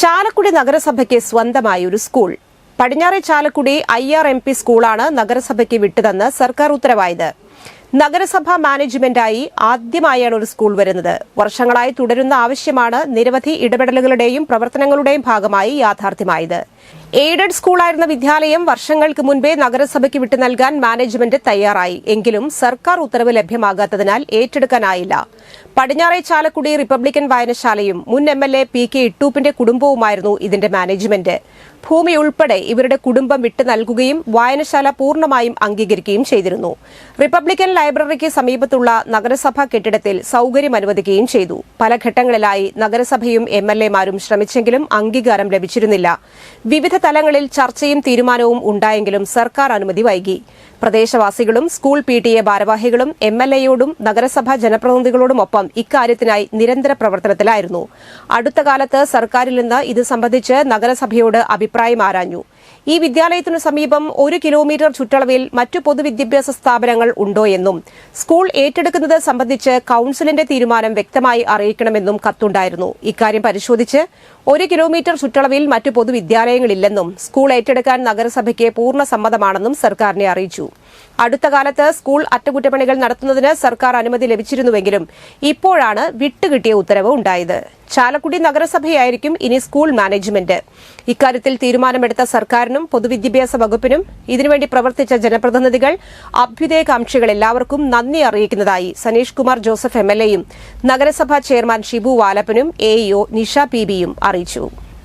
ചാലക്കുടി നഗരസഭയ്ക്ക് സ്വന്തമായി ഒരു സ്കൂൾ. പടിഞ്ഞാറെ Chalakudy I R M P സ്കൂളാണ് നഗരസഭയ്ക്ക് വിട്ടതെന്ന് സർക്കാർ ഉത്തരവായത്. നഗരസഭാ മാനേജ്മെന്റായി ആദ്യമായാണ് ഒരു സ്കൂൾ വരുന്നത്. വർഷങ്ങളായി തുടരുന്ന ആവശ്യമാണ് നിരവധി ഇടപെടലുകളുടെയും പ്രവർത്തനങ്ങളുടെയും ഭാഗമായി യാഥാർത്ഥ്യമായത്. എയ്ഡഡ് സ്കൂളായിരുന്ന വിദ്യാലയം വർഷങ്ങൾക്ക് മുൻപേ നഗരസഭയ്ക്ക് വിട്ടു നൽകാൻ മാനേജ്മെന്റ് തയ്യാറായി. എങ്കിലും സർക്കാർ ഉത്തരവ് ലഭ്യമാകാത്തതിനാൽ ഏറ്റെടുക്കാനായില്ല. പടിഞ്ഞാറേ ചാലക്കുടി റിപ്പബ്ലിക്കൻ വായനശാലയും മുൻ M L A P K ഇട്ടൂപ്പിന്റെ കുടുംബവുമായിരുന്നു ഇതിന്റെ മാനേജ്മെന്റ്. ഭൂമി ഉൾപ്പെടെ ഇവരുടെ കുടുംബം വിട്ടു നൽകുകയും വായനശാല പൂർണമായും അംഗീകരിക്കുകയും ചെയ്തിരുന്നു. റിപ്പബ്ലിക്കൻ ലൈബ്രറിക്ക് സമീപത്തുള്ള നഗരസഭാ കെട്ടിടത്തിൽ സൌകര്യം അനുവദിക്കുകയും ചെയ്തു. പല ഘട്ടങ്ങളിലായി നഗരസഭയും എം എൽ എമാരും ശ്രമിച്ചെങ്കിലും അംഗീകാരം ലഭിച്ചിരുന്നില്ല. വിവിധ തലങ്ങളിൽ ചർച്ചയും തീരുമാനവും ഉണ്ടായെങ്കിലും സർക്കാർ അനുമതി വൈകി. പ്രദേശവാസികളും സ്കൂൾ പി ടി എ ഭാരവാഹികളും എം എൽ എയോടും നഗരസഭാ ജനപ്രതിനിധികളോടുമൊപ്പം ഇക്കാര്യത്തിനായി നിരന്തര പ്രവർത്തനത്തിലായിരുന്നു. അടുത്ത കാലത്ത് സർക്കാരിൽ നിന്ന് ഇത് സംബന്ധിച്ച് നഗരസഭയോട് അഭിപ്രായം ആരാഞ്ഞു. ഈ വിദ്യാലയത്തിനു സമീപം ഒരു കിലോമീറ്റർ ചുറ്റളവിൽ മറ്റു പൊതുവിദ്യാഭ്യാസ സ്ഥാപനങ്ങൾ ഉണ്ടോ എന്നും സ്കൂൾ ഏറ്റെടുക്കുന്നത് സംബന്ധിച്ച് കൌൺസിലിന്റെ തീരുമാനം വ്യക്തമായി അറിയിക്കണമെന്നും കത്തുണ്ടായിരുന്നു. ഇക്കാര്യം പരിശോധിച്ച് ഒരു കിലോമീറ്റർ ചുറ്റളവിൽ മറ്റു പൊതുവിദ്യാലയങ്ങളില്ലെന്നും സ്കൂൾ ഏറ്റെടുക്കാൻ നഗരസഭയ്ക്ക് പൂർണ സമ്മതമാണെന്നും സർക്കാരിനെ അറിയിച്ചു. അടുത്ത കാലത്ത് സ്കൂൾ അറ്റകുറ്റപ്പണികൾ നടത്തുന്നതിന് സർക്കാർ അനുമതി ലഭിച്ചിരുന്നുവെങ്കിലും ഇപ്പോഴാണ് വിട്ടുകിട്ടിയ ഉത്തരവ് ഉണ്ടായത്. ചാലക്കുടി നഗരസഭയായിരിക്കും ഇനി സ്കൂൾ മാനേജ്മെന്റ്. ഇക്കാര്യത്തിൽ തീരുമാനമെടുത്ത സർക്കാരിനും പൊതുവിദ്യാഭ്യാസ വകുപ്പിനും ഇതിനുവേണ്ടി പ്രവർത്തിച്ച ജനപ്രതിനിധികൾ അഭ്യുദയകാംക്ഷികൾ എല്ലാവർക്കും നന്ദി അറിയിക്കുന്നതായി Saneesh Kumar Joseph M L എയും നഗരസഭാ ചെയർമാൻ ഷിബു വാലപ്പനും എഇഒ നിഷ പി ബിയും അറിയിച്ചു.